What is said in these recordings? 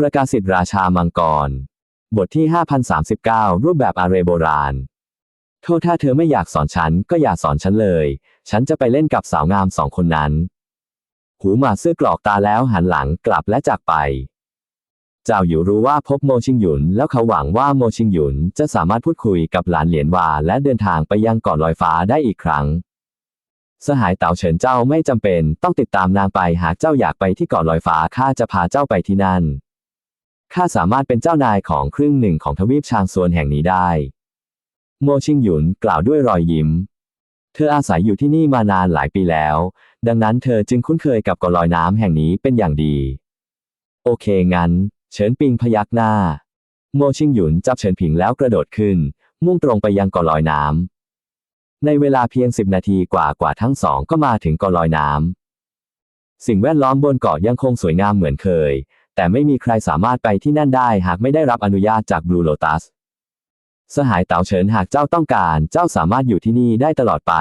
ประกาศสิทธิราชามังกร บทที่ 5039 รูปแบบอาเรโบราณ โทษถ้าเธอไม่อยากสอนฉัน ก็อย่าสอนฉันเลย ฉันจะไปเล่นกับสาวงามสองคนนั้น หูหมาซื่อกรอกตาแล้วหันหลังกลับและจากไป เจ้าอยู่รู้ว่าพบโมชิงหยุน แล้วเขาหวังว่าโมชิงหยุนจะสามารถพูดคุยกับหลานเหลียนวาและเดินทางไปยังเกาะลอยฟ้าได้อีกครั้งสหายเต่าเฉินเจ้าไม่จำเป็น ต้องติดตามนางไปหากเจ้าอยากไปที่เกาะลอยฟ้าข้าจะพาเจ้าไปที่นั่น ข้าสามารถเป็นเจ้านายของครึ่งหนึ่งของทวีปชางซวนแห่งนี้ได้ โมชิงหยุนกล่าวด้วยรอยยิ้ม เธออาศัยอยู่ที่นี่มานานหลายปีแล้ว ดังนั้นเธอจึงคุ้นเคยกับเกาะลอยน้ำแห่งนี้เป็นอย่างดี โอเคงั้น เฉินปิงพยักหน้า โมชิงหยุนจับเฉินผิงแล้วกระโดดขึ้น มุ่งตรงไปยังเกาะลอยน้ำในเวลาเพียงสิบนาทีกว่ากว่าทั้งสองก็มาถึงเกาะลอยน้ำ สิ่งแวดล้อมบนเกาะยังคงสวยงามเหมือนเคย แต่ไม่มีใครสามารถไปที่นั่นได้หากไม่ได้รับอนุญาตจากบลูโลตัสสหายเต๋าเฉินหากเจ้าต้องการ เจ้าสามารถอยู่ที่นี่ได้ตลอดไป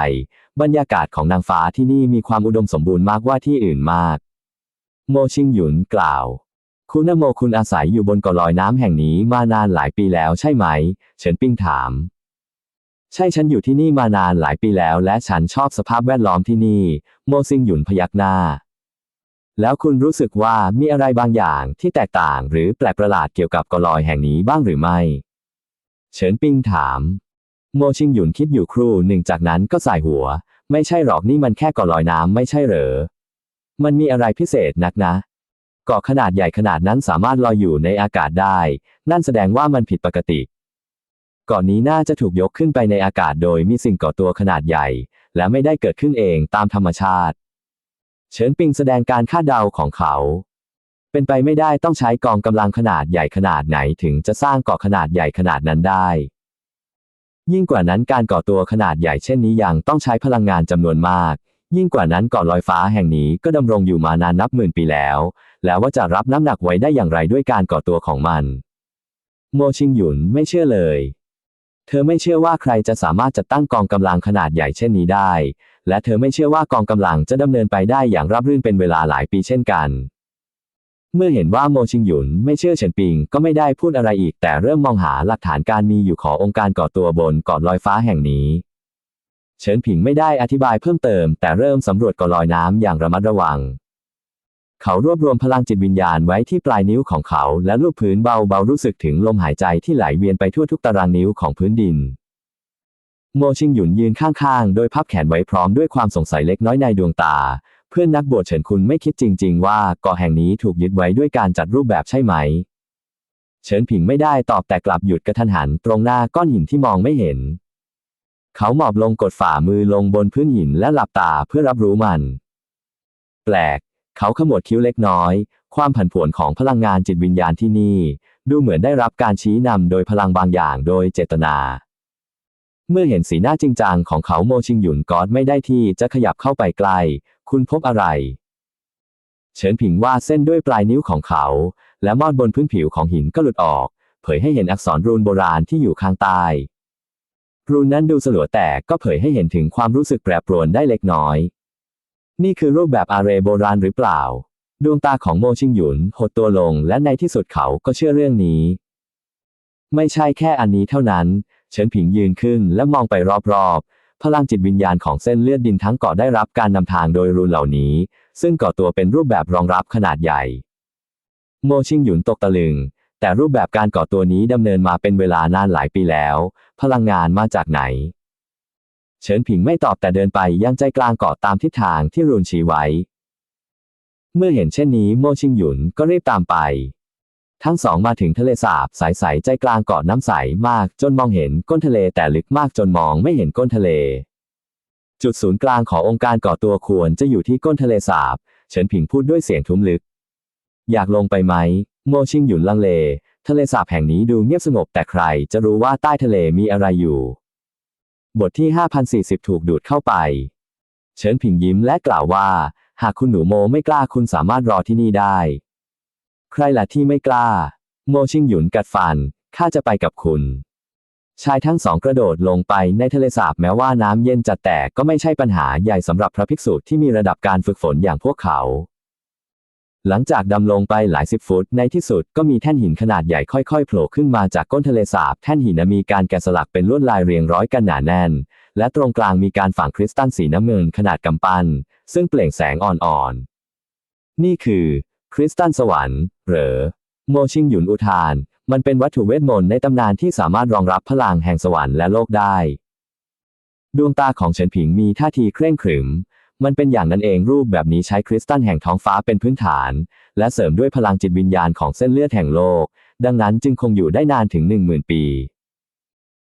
บรรยากาศของนางฟ้าที่นี่มีความอุดมสมบูรณ์มากกว่าที่อื่นมาก โมชิงหยุนกล่าว คุณโมคุณอาศัยอยู่บนเกาะลอยน้ำแห่งนี้มานานหลายปีแล้วใช่ไหม เฉินปิ้งถาม ใช่ฉันอยู่ที่นี่มานานหลายปีแล้ว และฉันชอบสภาพแวดล้อมที่นี่ โมซิงหยุนพยักหน้า แล้วคุณรู้สึกว่ามีอะไรบางอย่างที่แตกต่างหรือแปลกประหลาดเกี่ยวกับเกาะลอยแห่งนี้บ้างหรือไม่ เฉินปิงถาม โมชิงหยุนคิดอยู่ครู่หนึ่งจากนั้นก็สายหัว ไม่ใช่หรอกนี่มันแค่เกาะลอยน้ำไม่ใช่เหรอ มันมีอะไรพิเศษนักนะ เกาะขนาดใหญ่ขนาดนั้นสามารถลอยอยู่ในอากาศได้ นั่นแสดงว่ามันผิดปกติ เกาะนี้น่าจะถูกยกขึ้นไปในอากาศโดยมีสิ่งก่อตัวขนาดใหญ่ และไม่ได้เกิดขึ้นเองตามธรรมชาติ เฉินปิงแสดงการคาดเดาของเขา เป็นไปไม่ได้ต้องใช้กองกำลังขนาดใหญ่ขนาดไหนถึงจะสร้างเกาะขนาดใหญ่ขนาดนั้นได้ ยิ่งกว่านั้นการก่อตัวขนาดใหญ่เช่นนี้ยังต้องใช้พลังงานจำนวนมาก ยิ่งกว่านั้นเกาะลอยฟ้าแห่งนี้ก็ดำรงอยู่มานานนับหมื่นปีแล้ว แล้วว่าจะรับน้ำหนักไว้ได้อย่างไรด้วยการก่อตัวของมัน โมชิงหยุนไม่เชื่อเลยเธอไม่เชื่อว่าใครจะสามารถจัดตั้งกองกำลังขนาดใหญ่เช่นนี้ได้ และเธอไม่เชื่อว่ากองกำลังจะดำเนินไปได้อย่างราบรื่นเป็นเวลาหลายปีเช่นกัน เมื่อเห็นว่าโมชิงหยุนไม่เชื่อเฉินปิงก็ไม่ได้พูดอะไรอีก แต่เริ่มมองหาหลักฐานการมีอยู่ขององค์การก่อตัวบนเกาะลอยฟ้าแห่งนี้ เฉินผิงไม่ได้อธิบายเพิ่มเติม แต่เริ่มสำรวจเกาะลอยน้ำอย่างระมัดระวัง เขารวบรวมพลังจิตวิญญาณไว้ที่ปลายนิ้วของเขา และลูบพื้นเบาๆรู้สึกถึงลมหายใจที่ไหลเวียนไปทั่วทุกตารางนิ้วของพื้นดิน โมชิงหยุนยืนข้างๆ โดยพับแขนไว้พร้อมด้วยความสงสัยเล็กน้อยในดวงตา เพื่อนนักบวชเฉินคุณไม่คิดจริง ๆ ว่าเกาะแห่งนี้ถูกยึดไว้ด้วยการจัดรูปแบบใช่ไหม เฉินผิงไม่ได้ตอบแต่กลับหยุดกระทันหันตรงหน้าก้อนหินที่มองไม่เห็น เขาหมอบลงกดฝ่ามือลงบนพื้นหินและหลับตาเพื่อรับรู้มัน แปลก เขาขมวดคิ้วเล็กน้อย ความผันผวนของพลังงานจิตวิญญาณที่นี่ ดูเหมือนได้รับการชี้นำโดยพลังบางอย่างโดยเจตนา เมื่อเห็นสีหน้าจริงจังของเขาโมชิงหยุนกอดไม่ได้ที่จะขยับเข้าไปใกล้ คุณพบอะไร เฉินผิงว่าดเส้นด้วยปลายนิ้วของเขา และมอดบนพื้นผิวของหินก็หลุดออก เผยให้เห็นอักษรรูนโบราณที่อยู่ข้างใต้ รูนนั้นดูสลัวแต่ก็เผยให้เห็นถึงความรู้สึกแปรปรวนได้เล็กน้อย นี่คือรูปแบบอาเรโบราณหรือเปล่า ดวงตาของโมชิงหยุนหดตัวลงและในที่สุดเขาก็เชื่อเรื่องนี้ ไม่ใช่แค่อันนี้เท่านั้น เฉินผิงยืนขึ้นและมองไปรอบๆ พลังจิตวิญญาณของเส้นเลือดดินทั้งเกาะได้รับการนำทางโดยรูนเหล่านี้ ซึ่งก่อตัวเป็นรูปแบบรองรับขนาดใหญ่ โมชิงหยุนตกตะลึง แต่รูปแบบการก่อตัวนี้ดำเนินมาเป็นเวลานานหลายปีแล้ว พลังงานมาจากไหน เฉินผิงไม่ตอบแต่เดินไปยังใจกลางเกาะตามทิศทางที่รูนชี้ไว้ เมื่อเห็นเช่นนี้โมชิงหยุนก็รีบตามไป ทั้งสองมาถึงทะเลสาบใสๆใจกลางเกาะน้ำใสมาก จนมองเห็นก้นทะเลแต่ลึกมากจนมองไม่เห็นก้นทะเล จุดศูนย์กลางขององค์การก่อตัวควรจะอยู่ที่ก้นทะเลสาบ เฉินผิงพูดด้วยเสียงทุ้มลึก อยากลงไปไหม โมชิงหยุนลังเล ทะเลสาบแห่งนี้ดูเงียบสงบแต่ใครจะรู้ว่าใต้ทะเลมีอะไรอยู่ บทที่ 5040 ถูกดูดเข้าไป เฉินผิงยิ้มและกล่าวว่า หากคุณหนูโมไม่กล้าคุณสามารถรอที่นี่ได้ ใครล่ะที่ไม่กล้า โมชิงหยุนกัดฟัน ข้าจะไปกับคุณ ชายทั้งสองกระโดดลงไปในทะเลสาบแม้ว่าน้ำเย็นจัดแต่ก็ไม่ใช่ปัญหาใหญ่สำหรับพระภิกษุที่มีระดับการฝึกฝนอย่างพวกเขา หลังจากดำลงไปหลายสิบฟุตในที่สุดก็มีแท่นหินขนาดใหญ่ค่อยๆโผล่ขึ้นมาจากก้นทะเลสาบแท่นหินมีการแกะสลักเป็นลวดลายเรียงร้อยกันหนาแน่น และตรงกลางมีการฝังคริสตัลสีน้ำเงินขนาดกำปั้นซึ่งเปล่งแสงอ่อนๆนี่คือ คริสตัลสวรรค์หรือโมชิงหยุนอุทาน มันเป็นวัตถุเวทมนต์ในตำนานที่สามารถรองรับพลังแห่งสวรรค์และโลกได้ ดวงตาของเฉินผิงมีท่าทีเคร่งขรึม มันเป็นอย่างนั้นเองรูปแบบนี้ใช้คริสตัลแห่งท้องฟ้าเป็นพื้นฐาน และเสริมด้วยพลังจิตวิญญาณของเส้นเลือดแห่งโลก ดังนั้นจึงคงอยู่ได้นานถึง10,000ปี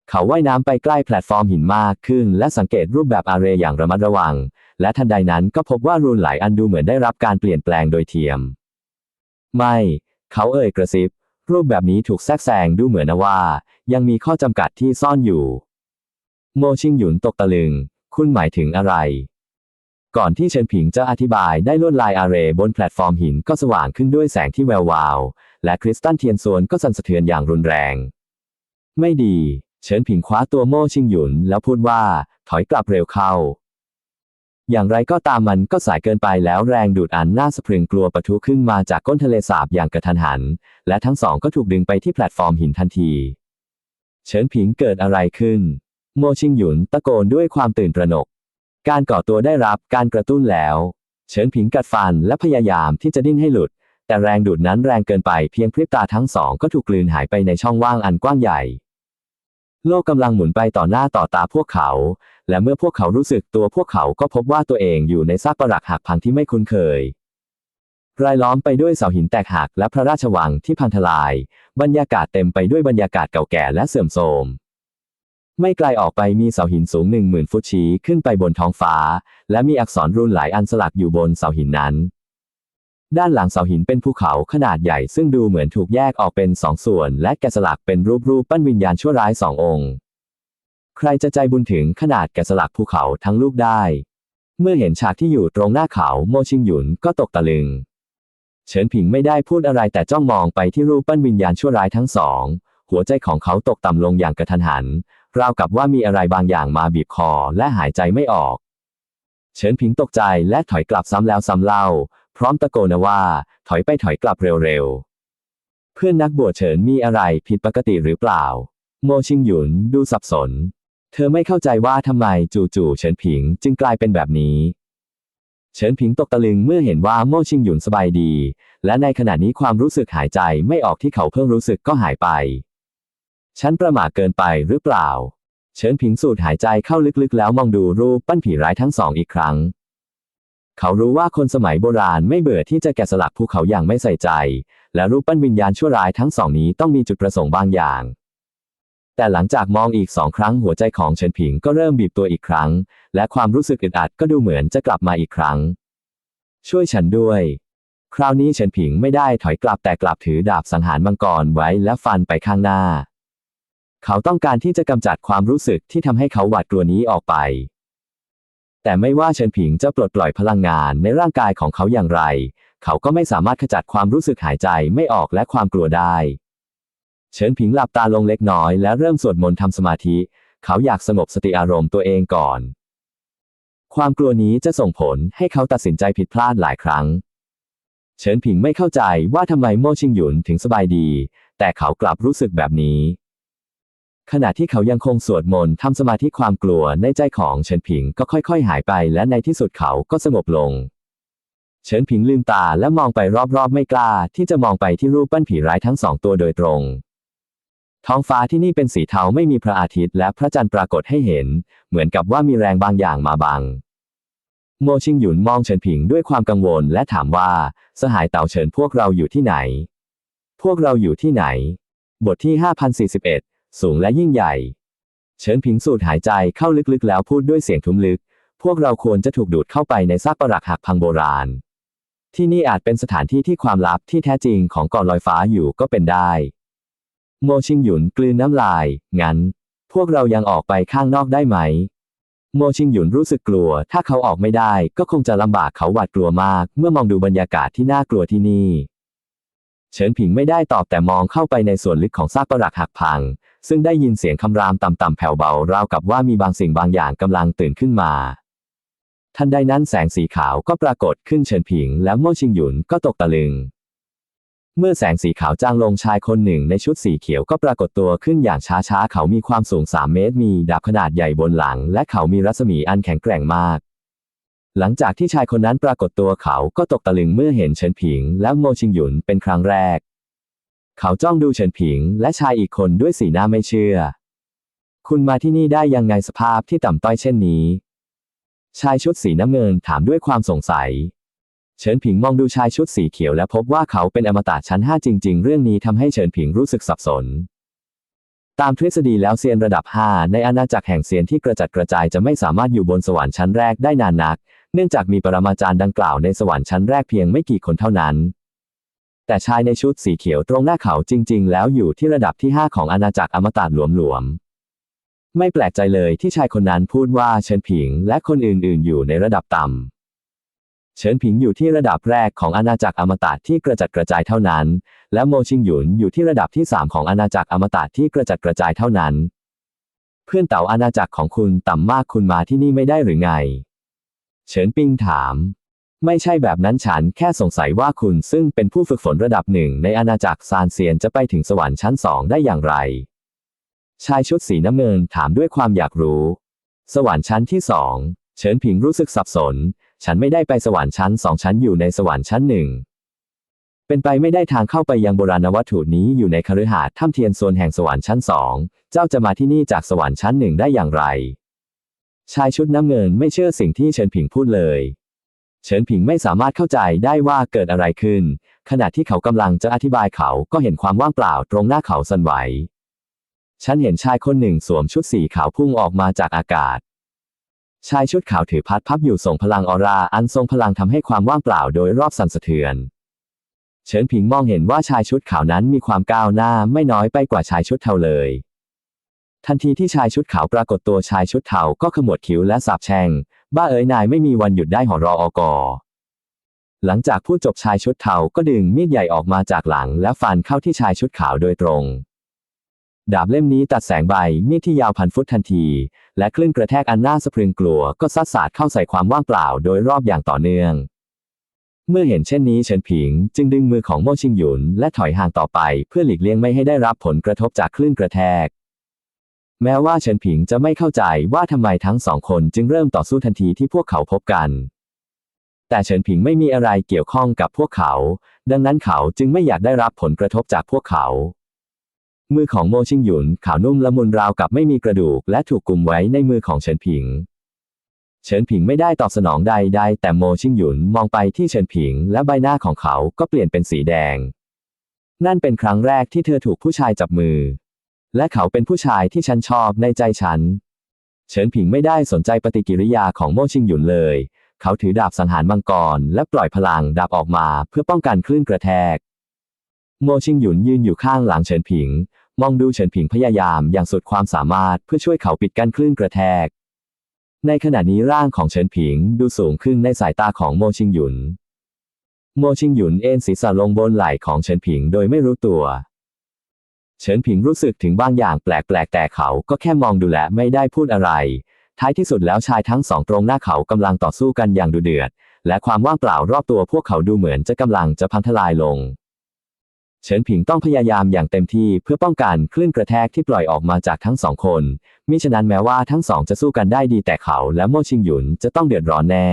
เขาว่ายน้ำไปใกล้แพลตฟอร์มหินมากขึ้น และสังเกตรูปแบบอาเรย์อย่างระมัดระวัง และทันใดนั้นก็พบว่ารูนหลายอันดูเหมือนได้รับการเปลี่ยนแปลงโดยเทียม ไม่ เขาเอ่ยกระซิบ รูปแบบนี้ถูกแทรกแซงดูเหมือนนะว่า ยังมีข้อจำกัดที่ซ่อนอยู่ โมชิงหยุนตกตะลึง คุณหมายถึงอะไร ก่อนที่เฉินผิงจะอธิบายได้ลวดลายอาเรย์บนแพลตฟอร์มหินก็สว่างขึ้นด้วยแสงที่แวววาว และคริสตัลเทียนซวนก็สั่นสะเทือนอย่างรุนแรง ไม่ดี เฉินผิงคว้าตัวโม่ชิงหยุนแล้วพูดว่า ถอยกลับเร็วเข้า อย่างไรก็ตามมันก็สายเกินไปแล้วแรงดูดอันน่าสะพรึงกลัวปะทุขึ้นมาจากก้นทะเลสาบอย่างกระทันหัน และทั้งสองก็ถูกดึงไปที่แพลตฟอร์มหินทันที เฉินผิงเกิดอะไรขึ้น โมชิงหยุนตะโกนด้วยความตื่นตระหนก การก่อตัวได้รับการกระตุ้นแล้ว เฉินผิงกัดฟันและพยายามที่จะดิ้นให้หลุด แต่แรงดูดนั้นแรงเกินไปเพียงพริบตาทั้งสองก็ถูกกลืนหายไปในช่องว่างอันกว้างใหญ่ โลกกำลังหมุนไปต่อหน้าต่อตาพวกเขา และเมื่อพวกเขารู้สึกตัวพวกเขาก็พบว่าตัวเองอยู่ในซากปรักหักพังที่ไม่คุ้นเคย รายล้อมไปด้วยเสาหินแตกหักและพระราชวังที่พังทลาย บรรยากาศเต็มไปด้วยบรรยากาศเก่าแก่และเสื่อมโทรม ไม่ไกลออกไปมีเสาหินสูงหนึ่งหมื่นฟุตชี้ขึ้นไปบนท้องฟ้า และมีอักษรรูนหลายอันสลักอยู่บนเสาหินนั้น ด้านหลังเสาหินเป็นภูเขาขนาดใหญ่ซึ่งดูเหมือนถูกแยกออกเป็นสองส่วน และแกะสลักเป็นรูปรูปปั้นวิญญาณชั่วร้ายสององค์ ใครจะใจบุญถึงขนาดแกะสลักภูเขาทั้งลูกได้ เมื่อเห็นฉากที่อยู่ตรงหน้าเขาโมชิงหยุนก็ตกตะลึง เฉินผิงไม่ได้พูดอะไรแต่จ้องมองไปที่รูปปั้นวิญญาณชั่วร้ายทั้งสอง หัวใจของเขาตกต่ำลงอย่างกระทันหัน ราวกับว่ามีอะไรบางอย่างมาบีบคอและหายใจไม่ออก เฉินผิงตกใจและถอยกลับซ้ำแล้วซ้ำเล่า พร้อมตะโกนว่า ถอยไปถอยกลับเร็วๆ เพื่อนนักบวชเฉินมีอะไรผิดปกติหรือเปล่า โมชิงหยุนดูสับสน เธอไม่เข้าใจว่าทำไมจู่ๆเฉินผิงจึงกลายเป็นแบบนี้เฉินผิงตกตะลึงเมื่อเห็นว่าโมชิงหยุนสบายดี และในขณะนี้ความรู้สึกหายใจไม่ออกที่เขาเพิ่งรู้สึกก็หายไป ฉันประมาทเกินไปหรือเปล่า เฉินผิงสูดหายใจเข้าลึกๆ แล้วมองดูรูปปั้นผีร้ายทั้งสองอีกครั้ง เขารู้ว่าคนสมัยโบราณไม่เบื่อที่จะแกะสลักภูเขาอย่างไม่ใส่ใจ และรูปปั้นวิญญาณชั่วร้ายทั้งสองนี้ต้องมีจุดประสงค์บางอย่าง แต่หลังจากมองอีกสองครั้งหัวใจของเฉินผิงก็เริ่มบีบตัวอีกครั้ง และความรู้สึกอึดอัดก็ดูเหมือนจะกลับมาอีกครั้ง ช่วยฉันด้วย คราวนี้เฉินผิงไม่ได้ถอยกลับแต่กลับถือดาบสังหารมังกรไว้และฟันไปข้างหน้า เขาต้องการที่จะกำจัดความรู้สึกที่ทำให้เขาหวาดกลัวนี้ออกไป แต่ไม่ว่าเฉินผิงจะปลดปล่อยพลังงานในร่างกายของเขาอย่างไร เขาก็ไม่สามารถขจัดความรู้สึกหายใจไม่ออกและความกลัวได้ เฉินผิงหลับตาลงเล็กน้อยและเริ่มสวดมนต์ทำสมาธิ เขาอยากสงบสติอารมณ์ตัวเองก่อน ความกลัวนี้จะส่งผลให้เขาตัดสินใจผิดพลาดหลายครั้ง เฉินผิงไม่เข้าใจว่าทำไมโม่ชิงหยุนถึงสบายดี แต่เขากลับรู้สึกแบบนี้ ขณะที่เขายังคงสวดมนต์ทำสมาธิความกลัวในใจของเฉินผิงก็ค่อยๆ หายไปและในที่สุดเขาก็สงบลง เฉินผิงลืมตาและมองไปรอบๆ ไม่กล้า ที่จะมองไปที่รูปปั้นผีร้ายทั้งสองตัวโดยตรง ท้องฟ้าที่นี่เป็นสีเทาไม่มีพระอาทิตย์และพระจันทร์ปรากฏให้เห็น เหมือนกับว่ามีแรงบางอย่างมาบัง โมชิงหยุนมองเฉินผิงด้วยความกังวลและถามว่า สหายเต่าเฉินพวกเราอยู่ที่ไหน พวกเราอยู่ที่ไหน บทที่ 5041 สูงและยิ่งใหญ่ เฉินผิงสูดหายใจเข้าลึกๆแล้วพูดด้วยเสียงทุ้มลึก พวกเราควรจะถูกดูดเข้าไปในซากปรักหักพังโบราณ ที่นี่อาจเป็นสถานที่ที่ความลับที่แท้จริงของเกาะลอยฟ้าอยู่ก็เป็นได้ โมชิงหยุนกลืนน้ำลาย งั้น พวกเรายังออกไปข้างนอกได้ไหม โมชิงหยุนรู้สึกกลัว ถ้าเขาออกไม่ได้ก็คงจะลำบากเขาหวาดกลัวมาก เมื่อมองดูบรรยากาศที่น่ากลัวที่นี่เฉินผิงไม่ได้ตอบแต่มองเข้าไปในส่วนลึกของซากปรักหักพัง ซึ่งได้ยินเสียงคำรามต่ำๆแผ่วเบาราวกับว่ามีบางสิ่งบางอย่างกำลังตื่นขึ้นมา ทันใดนั้นแสงสีขาวก็ปรากฏขึ้นเฉินผิง แล้วโม่ชิงหยุนก็ตกตะลึง เมื่อแสงสีขาวจางลงชายคนหนึ่งในชุดสีเขียวก็ปรากฏตัวขึ้นอย่างช้าๆ เขามีความสูง 3 เมตร มีดาบขนาดใหญ่บนหลัง และเขามีรัศมีอันแข็งแกร่งมาก หลังจากที่ชายคนนั้นปรากฏตัวเขาก็ตกตะลึงเมื่อเห็นเฉินผิง และโมชิงหยุนเป็นครั้งแรก เขาจ้องดูเฉินผิงและชายอีกคนด้วยสีหน้าไม่เชื่อ คุณมาที่นี่ได้ยังไงสภาพที่ต่ำต้อยเช่นนี้ ชายชุดสีน้ำเงินถามด้วยความสงสัย เฉินผิงมองดูชายชุดสีเขียวและพบว่าเขาเป็นอมตะชั้น5จริง ๆ เรื่องนี้ทำให้เฉินผิงรู้สึกสับสน ตามทฤษฎีแล้วเซียนระดับ 5 ในอาณาจักรแห่งเซียนที่กระจัดกระจายจะไม่สามารถอยู่บนสวรรค์ชั้นแรกได้นานนัก เนื่องจากมีปรมาจารย์ดังกล่าวในสวรรค์ชั้นแรกเพียงไม่กี่คนเท่านั้น แต่ชายในชุดสีเขียวตรงหน้าเขาจริง ๆ แล้วอยู่ที่ระดับที่ 5 ของอาณาจักรอมตะหลวมๆ ไม่แปลกใจเลยที่ชายคนนั้นพูดว่าเฉินผิงและคนอื่นๆ อยู่ในระดับต่ำ เฉินผิงอยู่ที่ระดับแรกของอาณาจักรอมตะที่กระจัดกระจายเท่านั้น และโมชิงหยุนอยู่ที่ระดับที่ 3 ของอาณาจักรอมตะที่กระจัดกระจายเท่านั้น เพื่อนเต่าอาณาจักรของคุณต่ำมากคุณมาที่นี่ไม่ได้หรือไง เฉินปิงถาม ไม่ใช่แบบนั้นฉันแค่สงสัยว่าคุณซึ่งเป็นผู้ฝึกฝนระดับหนึ่งในอาณาจักรซานเซียนจะไปถึงสวรรค์ชั้นสองได้อย่างไร ชายชุดสีน้ำเงินถามด้วยความอยากรู้ สวรรค์ชั้นที่สองเฉินผิงรู้สึกสับสน ฉันไม่ได้ไปสวรรค์ชั้นสองชั้นอยู่ในสวรรค์ชั้นหนึ่งเป็นไปไม่ได้ทางเข้าไปยังโบราณวัตถุนี้อยู่ในคฤหาสน์ถ้ำเทียนโซนแห่งสวรรค์ชั้นสองเจ้าจะมาที่นี่จากสวรรค์ชั้นหนึ่งได้อย่างไร ชายชุดน้ำเงินไม่เชื่อสิ่งที่เฉินผิงพูดเลย เฉินผิงไม่สามารถเข้าใจได้ว่าเกิดอะไรขึ้น ขณะที่เขากำลังจะอธิบายเขาก็เห็นความว่างเปล่าตรงหน้าเขาสั่นไหว ฉันเห็นชายคนหนึ่งสวมชุดสีขาวพุ่งออกมาจากอากาศ ชายชุดขาวถือพัดพับอยู่ส่งพลังออร่าอันทรงพลังทำให้ความว่างเปล่าโดยรอบสั่นสะเทือน เฉินผิงมองเห็นว่าชายชุดขาวนั้นมีความก้าวหน้าไม่น้อยไปกว่าชายชุดเทาเลยทันทีที่ชายชุดขาวปรากฏตัวชายชุดเทาก็ขมวดคิ้วและสาบแช่ง บ้าเอ๋ยนายไม่มีวันหยุดได้หอรออกอหลังจากพูดจบชายชุดเทาก็ดึงมีดใหญ่ออกมาจากหลัง และฟันเข้าที่ชายชุดขาวโดยตรง ดาบเล่มนี้ตัดแสงใบมีดที่ยาวพันฟุตทันที และคลื่นกระแทกอันน่าสะพรึงกลัวก็ซัดสาดเข้าใส่ความว่างเปล่าโดยรอบอย่างต่อเนื่อง เมื่อเห็นเช่นนี้เฉินผิง จึงดึงมือของโมชิงหยุนและถอยห่างต่อไปเพื่อหลีกเลี่ยงไม่ให้ได้รับผลกระทบจากคลื่นกระแทก แม้ว่าเฉินผิงจะไม่เข้าใจว่าทำไมทั้งสองคนจึงเริ่มต่อสู้ทันทีที่พวกเขาพบกัน แต่เฉินผิงไม่มีอะไรเกี่ยวข้องกับพวกเขา ดังนั้นเขาจึงไม่อยากได้รับผลกระทบจากพวกเขา มือของโมชิงหยุนขาวนุ่มละมุนราวกับไม่มีกระดูกและถูกกุมไว้ในมือของเฉินผิง เฉินผิงไม่ได้ตอบสนองใดๆแต่โมชิงหยุนมองไปที่เฉินผิง และใบหน้าของเขาก็เปลี่ยนเป็นสีแดง นั่นเป็นครั้งแรกที่เธอถูกผู้ชายจับมือ และเขาเป็นผู้ชายที่ฉันชอบในใจฉัน เฉินผิงไม่ได้สนใจปฏิกิริยาของโมชิงหยุนเลย เขาถือดาบสังหารมังกร และปล่อยพลังดาบออกมาเพื่อป้องกันคลื่นกระแทก โมชิงหยุนยืนอยู่ข้างหลังเฉินผิง มองดูเฉินผิงพยายามอย่างสุดความสามารถเพื่อช่วยเขาปิดกั้นคลื่นกระแทก ในขณะนี้ร่างของเฉินผิงดูสูงขึ้นในสายตาของโมชิงหยุน โมชิงหยุนเอ็นศีรษะลงบนไหล่ของเฉินผิงโดยไม่รู้ตัว เฉินผิงรู้สึกถึงบางอย่างแปลกๆ แต่เขาก็แค่มองดูและไม่ได้พูดอะไร ท้ายที่สุดแล้วชายทั้งสองตรงหน้าเขากำลังต่อสู้กันอย่างดุเดือด และความว่างเปล่ารอบตัวพวกเขาดูเหมือนจะกำลังจะพังทลายลง เฉินผิงต้องพยายามอย่างเต็มที่เพื่อป้องกันคลื่นกระแทกที่ปล่อยออกมาจากทั้งสองคนมิฉะนั้นแม้ว่าทั้งสองจะสู้กันได้ดีแต่เขาและโมชิงหยุนจะต้องเดือดร้อนแน่